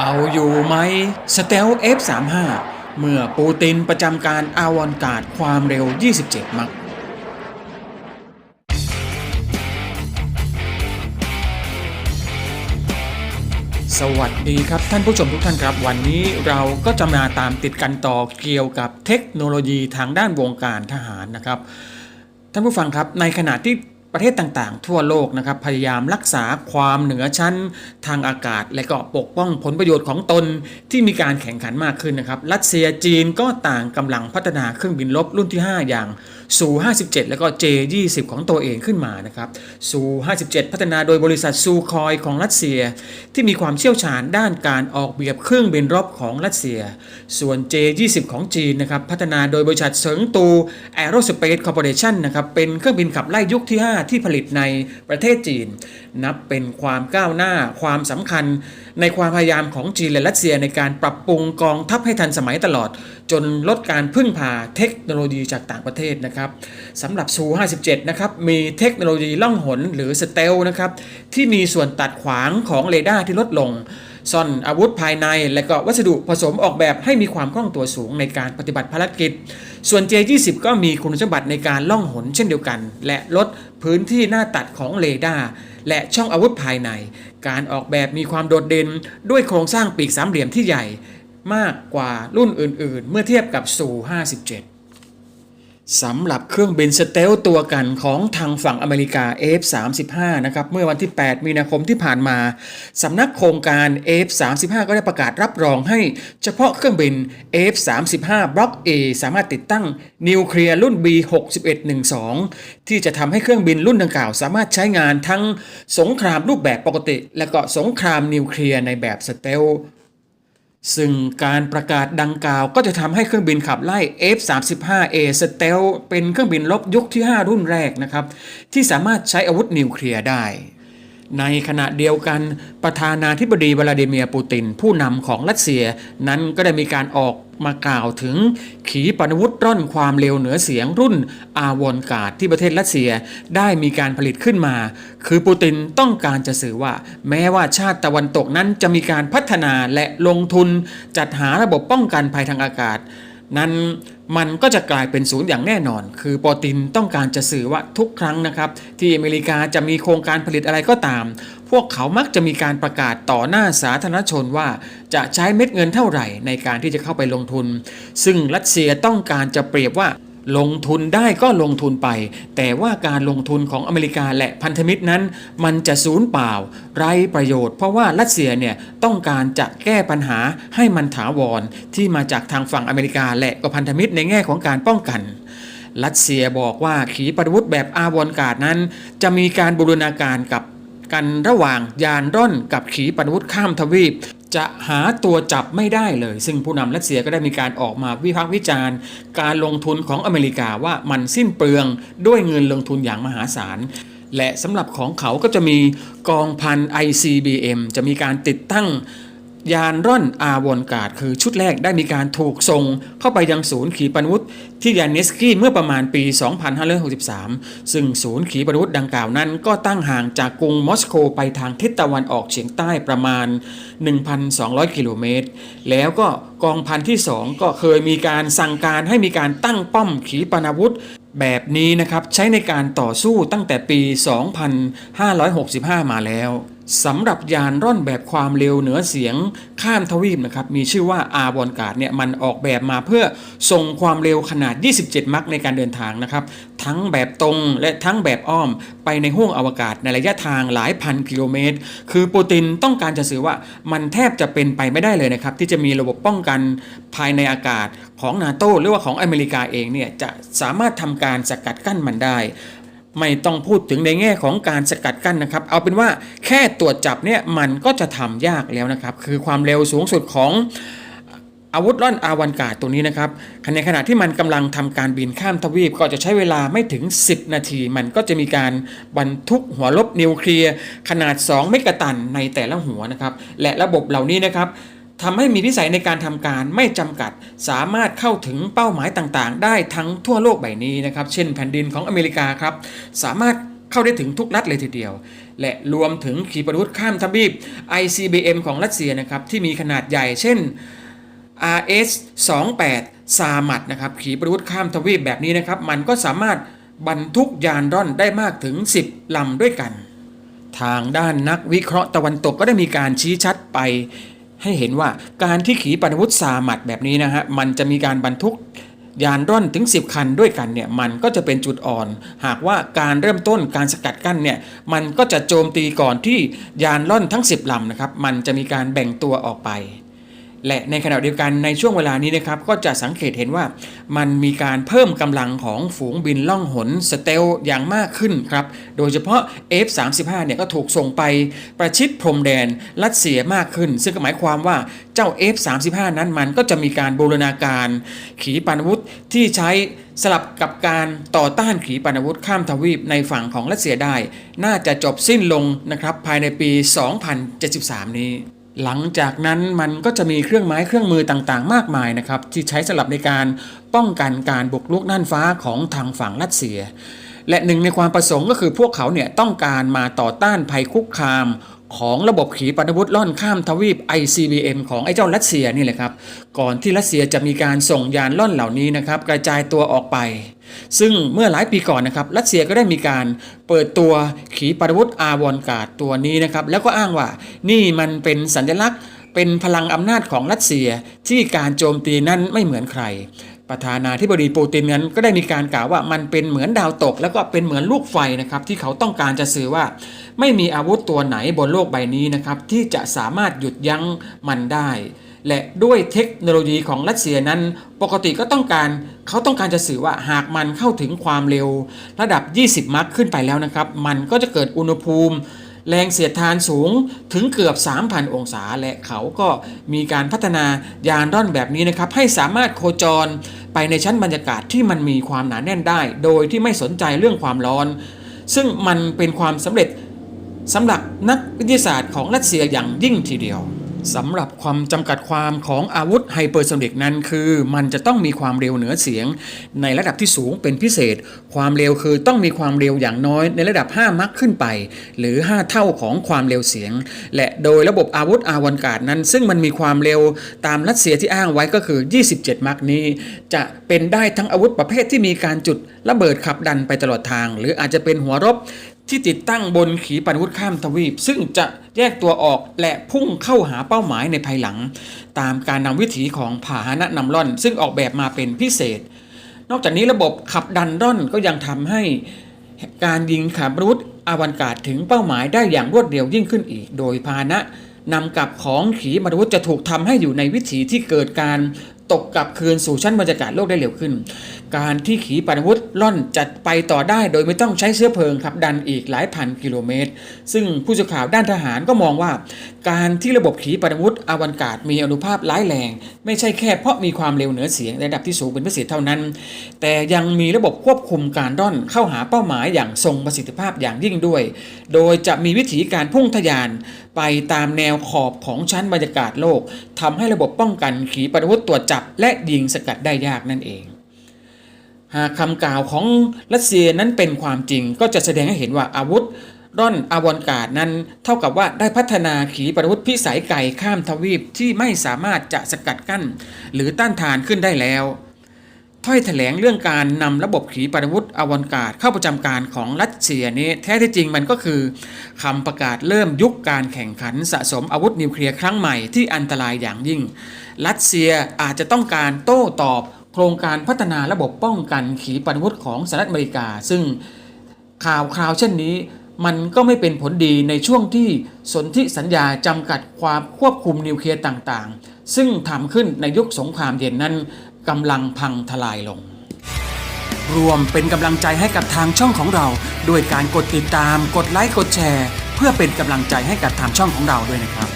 เอาอยู่ไหมสเตล F35 เมื่อปูตินประจำการอาวอนการ์ดความเร็ว 27 มักสวัสดีครับ ท่านผู้ชมทุกท่านครับ วันนี้เราก็จะมาตามติดกันต่อเกี่ยวกับเทคโนโลยีทางด้านวงการทหารนะครับ ท่านผู้ฟังครับในขณะที่ ประเทศต่างๆ ทั่วโลกนะครับพยายามรักษาความเหนือชั้นทางอากาศ และก็ปกป้องผลประโยชน์ของตนที่มีการแข่งขันมากขึ้นนะครับ รัสเซียจีนก็ต่างกำลังพัฒนาเครื่องบินรบรุ่นที่ 5 อย่างซู57 แล้วก็ J20 ของตัวเองขึ้นมานะครับซู57 พัฒนาโดยบริษัทซูคอยของรัสเซีย ที่มีความเชี่ยวชาญด้านการออกแบบเครื่องบินรบของรัสเซีย ส่วน J20 ของจีนนะครับพัฒนาโดยบริษัทเซิงตูแอโรสเปซคอร์ปอเรชั่นนะครับเป็นเครื่องบินขับไล่ยุคที่ 5ที่ผลิตในประเทศจีน นับเป็นความก้าวหน้าความสำคัญ ในความพยายามของจีนและรัสเซียในการปรับปรุงกองทัพให้ทันสมัยตลอด จนลดการพึ่งพาเทคโนโลยีจากต่างประเทศนะครับสำหรับซู57นะครับมีเทคโนโลยีล่องหนหรือสเตลนะครับที่มีส่วนตัดขวางของเรดาร์ที่ลดลง ซ่อนอาวุธภายใน และก็วัสดุผสมออกแบบให้มีความคล่องตัวสูงในการปฏิบัติภารกิจ ส่วน J20 ก็มีคุณสมบัติในการล่องหนเช่นเดียวกัน และลดพื้นที่หน้าตัดของเรดาร์และช่องอาวุธภายใน การออกแบบมีความโดดเด่นด้วยโครงสร้างปีกสามเหลี่ยมที่ใหญ่ มากกว่ารุ่นอื่น ๆ เมื่อเทียบกับซู57 สำหรับเครื่องบินสเตลตัวกันของทางฝั่งอเมริกา F35 นะครับเมื่อวันที่ 8 มีนาคมที่ผ่านมาสำนักโครงการ F35 ก็ได้ประกาศรับรองให้ เฉพาะเครื่องบิน F35 บล็อก A สามารถติดตั้งนิวเคลียร์รุ่น B6112 ที่จะทำให้เครื่องบินรุ่นดังกล่าว สามารถใช้งานทั้งสงครามรูปแบบปกติ และก็สงครามนิวเคลียร์ในแบบสเตล ซึ่งการประกาศดังกล่าวก็จะทำให้เครื่องบินขับไล่ F-35A Stealth เป็นเครื่องบินลบยุคที่ 5 รุ่นแรกนะครับ ที่สามารถใช้อาวุธนิวเคลียร์ได้ ในขณะเดียวกันประธานาธิบดีวลาดิเมียร์ปูติน ผู้นำของรัสเซีย นั้นก็ได้มีการออกมากล่าวถึงขีปนาวุธร่อนความเร็วเหนือเสียงรุ่นอาวอนกาดที่ประเทศรัสเซียได้มีการผลิตขึ้นมา คือปูตินต้องการจะสื่อว่า แม้ว่าชาติตะวันตกนั้นจะมีการพัฒนาและลงทุนจัดหาระบบป้องกันภัยทางอากาศ นั้นมันก็จะกลายเป็นศูนย์อย่างแน่นอน คือปอตินต้องการจะสื่อว่าทุกครั้งนะครับที่อเมริกาจะมีโครงการผลิตอะไรก็ตาม พวกเขามักจะมีการประกาศต่อหน้าสาธารณชนว่าจะใช้เม็ดเงินเท่าไหร่ในการที่จะเข้าไปลงทุน ซึ่งรัสเซียต้องการจะเปรียบว่า ลงทุนได้ก็ลงทุนไป แต่ว่าการลงทุนของอเมริกาและพันธมิตรนั้น มันจะสูญเปล่า ไร้ประโยชน์ เพราะว่ารัสเซียเนี่ยต้องการจะแก้ปัญหาให้มันถาวร ที่มาจากทางฝั่งอเมริกาและก็พันธมิตรในแง่ของการป้องกันรัสเซียบอกว่าขีปนาวุธแบบอาวอนการ์ดนั้น จะมีการบูรณาการกับ กันระหว่างยานร่อนกับขีปนาวุธข้ามทวีป จะหาตัวจับไม่ได้เลย ซึ่งผู้นำรัสเซียก็ได้มีการออกมาวิพากษ์วิจารณ์ การลงทุนของอเมริกาว่ามันสิ้นเปลืองด้วยเงินลงทุนอย่างมหาศาลและสำหรับของเขาก็จะมีกองพัน ICBM จะมีการติดตั้ง ยานร่อนอาวอนกาดคือชุดแรกได้มีการถูกส่งเข้าไปยังศูนย์ขีปนาวุธที่ยานเนสกี้เมื่อประมาณปี 2563 ซึ่งศูนย์ขีปนาวุธดังกล่าวนั้น ก็ตั้งห่างจากกรุงมอสโกไปทางทิศตะวันออกเฉียงใต้ประมาณ 1,200 กิโลเมตร แล้วก็กองพันที่ 2 ก็เคยมีการสั่งการให้มีการตั้งป้อมขีปนาวุธแบบนี้นะครับใช้ในการต่อสู้ตั้งแต่ปี 2565 มาแล้ว สำหรับยานร่อนแบบความเร็วเหนือเสียงข้ามทวีปนะครับมีชื่อว่าอาบอนการ์ดเนี่ยมันออกแบบมาเพื่อส่งความเร็วขนาด 27 มัคในการเดินทางนะครับทั้งแบบตรงและทั้งแบบอ้อมไปในห้วงอวกาศในระยะทางหลายพันกิโลเมตร คือปูตินต้องการจะสื่อว่ามันแทบจะเป็นไปไม่ได้เลยนะครับที่จะมีระบบป้องกันภายในอากาศของนาโตหรือว่าของอเมริกาเองเนี่ยจะสามารถทำการสกัดกั้นมันได้ ไม่ต้องพูดถึงในแง่ของการสกัดกั้นนะครับ เอาเป็นว่าแค่ตรวจจับเนี่ยมันก็จะทำยากแล้วนะครับ คือความเร็วสูงสุดของอาวุธร่อนอาวันกาดตัวนี้นะครับในขณะที่มันกำลังทำการบินข้ามทวีปก็จะใช้เวลาไม่ถึง 10 นาที มันก็จะมีการบรรทุกหัวลบนิวเคลียร์ขนาด 2 เมกะตันในแต่ละหัวนะครับ และระบบเหล่านี้นะครับ ทำให้มีนิสัยในการทำการไม่จำกัด สามารถเข้าถึงเป้าหมายต่างๆ ได้ทั้งทั่วโลกใบนี้นะครับ เช่นแผ่นดินของอเมริกาครับ สามารถเข้าได้ถึงทุกรัฐเลยทีเดียว และรวมถึงขีปนาวุธข้ามทวีป ICBM ของรัสเซียนะครับที่มีขนาดใหญ่เช่น RS 28ซามัดนะครับขีปนาวุธข้ามทวีปแบบนี้นะครับมันก็สามารถบรรทุกยานร่อนได้มากถึง 10ลำด้วยกัน ทางด้านนักวิเคราะห์ตะวันตกก็ได้มีการชี้ชัดไป ให้เห็นว่าการที่ขี่ปนวุธสามัดแบบนี้นะฮะมันจะมีการบรรทุกยานร่อนถึง 10 คันด้วยกันเนี่ยมันก็จะเป็นจุดอ่อน หากว่าการเริ่มต้นการสกัดกั้นเนี่ยมันก็จะโจมตีก่อนที่ยานร่อนทั้ง 10ลำนะครับมันจะมีการแบ่งตัวออกไป และในขณะเดียวกันในช่วงเวลานี้นะครับก็จะสังเกตเห็นว่ามันมีการเพิ่มกำลังของฝูงบินล่องหนสเตลอย่างมากขึ้นครับ โดยเฉพาะ F35 เนี่ยก็ถูกส่งไปประชิดพรมแดนรัสเซียมากขึ้น ซึ่งก็หมายความว่าเจ้า F35 นั้นมันก็จะมีการบูรณาการ ขีปนาวุธที่ใช้สลับกับการต่อต้านขีปนาวุธข้ามทวีปในฝั่งของรัสเซียได้ น่าจะจบสิ้นลงนะครับภายในปี 2073 นี้ หลังจากนั้นมันก็จะมีเครื่องไม้เครื่องมือต่างๆ มากมายนะครับที่ใช้สำหรับในการป้องกันการบุกรุกน่านฟ้าของทางฝั่งรัสเซีย และหนึ่งในความประสงค์ก็คือพวกเขาเนี่ยต้องการมาต่อต้านภัยคุกคาม ของระบบขีปนาวุธล่อนข้ามทวีป ICBM ของไอ้เจ้ารัสเซียนี่แหละครับ ก่อนที่รัสเซียจะมีการส่งยานล่อนเหล่านี้นะครับกระจายตัวออกไป ซึ่งเมื่อหลายปีก่อนนะครับรัสเซียก็ได้มีการเปิดตัวขีปนาวุธอาวอนกาดตัวนี้นะครับแล้วก็อ้างว่านี่มันเป็นสัญลักษณ์เป็นพลังอำนาจของรัสเซียที่การโจมตีนั้นไม่เหมือนใคร ประธานาธิบดีปูตินนั้นก็ได้มีการกล่าวว่ามันเป็นเหมือนดาวตก แล้วก็เป็นเหมือนลูกไฟนะครับที่เขาต้องการจะสื่อว่า ไม่มีอาวุธตัวไหนบนโลกใบนี้นะครับที่จะสามารถหยุดยั้งมันได้ และด้วยเทคโนโลยีของรัสเซียนั้น ปกติก็ต้องการเขาต้องการจะสื่อว่าหากมันเข้าถึงความเร็ว ระดับ 20 มัคขึ้นไปแล้วนะครับ มันก็จะเกิดอุณหภูมิ แรงเสียดทานสูงถึงเกือบ 3,000 องศา และเขาก็มีการพัฒนายานร่อนแบบนี้นะครับ ให้สามารถโคจรไปในชั้นบรรยากาศที่มันมีความหนาแน่นได้ โดยที่ไม่สนใจเรื่องความร้อน ซึ่งมันเป็นความสำเร็จสำหรับนักวิทยาศาสตร์ของรัสเซียอย่างยิ่งทีเดียว สำหรับความจำกัดความของอาวุธไฮเปอร์โซนิกนั้นคือมันจะต้องมีความเร็วเหนือเสียง ในระดับที่สูงเป็นพิเศษ ความเร็วคือต้องมีความเร็วอย่างน้อยในระดับ 5 มัคขึ้นไป หรือ 5 เท่าของความเร็วเสียง และโดยระบบอาวุธอาวอนกาดนั้น ซึ่งมันมีความเร็วตามรัสเซียที่อ้างไว้ก็คือ 27 มัคนี้ จะเป็นได้ทั้งอาวุธประเภทที่มีการจุดระเบิดขับดันไปตลอดทาง หรืออาจจะเป็นหัวรบ ที่ติดตั้งบนขีปนาวุธข้ามทวีป ซึ่งจะแยกตัวออกและพุ่งเข้าหาเป้าหมายในภายหลัง ตามการนำวิถีของพาหนะนำร่อน ซึ่งออกแบบมาเป็นพิเศษ นอกจากนี้ระบบขับดันร่อนก็ยังทำให้การยิงขับรุธอวันการดถึงเป้าหมายได้อย่างรวดเร็วยิ่งขึ้นอีก โดยพาหนะนำกับของขีปนาวุธจะถูกทำให้อยู่ในวิถีที่เกิดการ ตกกลับคืนสู่ชั้นบรรยากาศโลกได้เร็วขึ้น การที่ขีปนาวุธล่อนจัดไปต่อได้โดยไม่ต้องใช้เชื้อเพลิงขับดันอีกหลายพันกิโลเมตร ซึ่งผู้สื่อข่าวด้านทหารก็มองว่า การที่ระบบขีปนาวุธอวันการดมีอนุภาพร้ายแรง ไม่ใช่แค่เพราะมีความเร็วเหนือเสียงในระดับที่สูงเป็นพิเศษเท่านั้น แต่ยังมีระบบควบคุมการร่อนเข้าหาเป้าหมายอย่างทรงประสิทธิภาพอย่างยิ่งด้วย โดยจะมีวิธีการพุ่งทะยานไปตามแนวขอบของชั้นบรรยากาศโลกทำให้ระบบป้องกันขีปนาวุธตรวจจับและยิงสกัดได้ยากนั่นเอง หากคำกล่าวของรัสเซียนั้นเป็นความจริงก็จะแสดงให้เห็นว่าอาวุธร่อนอวอนกาดนั้นเท่ากับว่าได้พัฒนาขีปนาวุธพิสัยไกลข้ามทวีปที่ไม่สามารถจะสกัดกั้น หรือต้านทานขึ้นได้แล้ว ถ้อยแถลงเรื่องการนำระบบขีปนาวุธอวอนการเข้าประจำการของรัสเซียนี้แท้ที่จริงมันก็คือคำประกาศเริ่มยุคการแข่งขันสะสมอาวุธนิวเคลียร์ครั้งใหม่ที่อันตรายอย่างยิ่ง รัสเซียอาจจะต้องการโต้ตอบโครงการพัฒนาระบบป้องกันขีปนาวุธของสหรัฐอเมริกา ซึ่งข่าวคราวเช่นนี้มันก็ไม่เป็นผลดีในช่วงที่สนธิสัญญาจำกัดความควบคุมนิวเคลียร์ต่างๆ ซึ่งทำขึ้นในยุคสงครามเย็นนั้น กำลังพังทลายลง รวมเป็นกำลังใจให้กับทางช่องของเรา ด้วยการกดติดตาม กดไลค์ กดแชร์ เพื่อเป็นกำลังใจให้กับทางช่องของเราด้วยนะครับ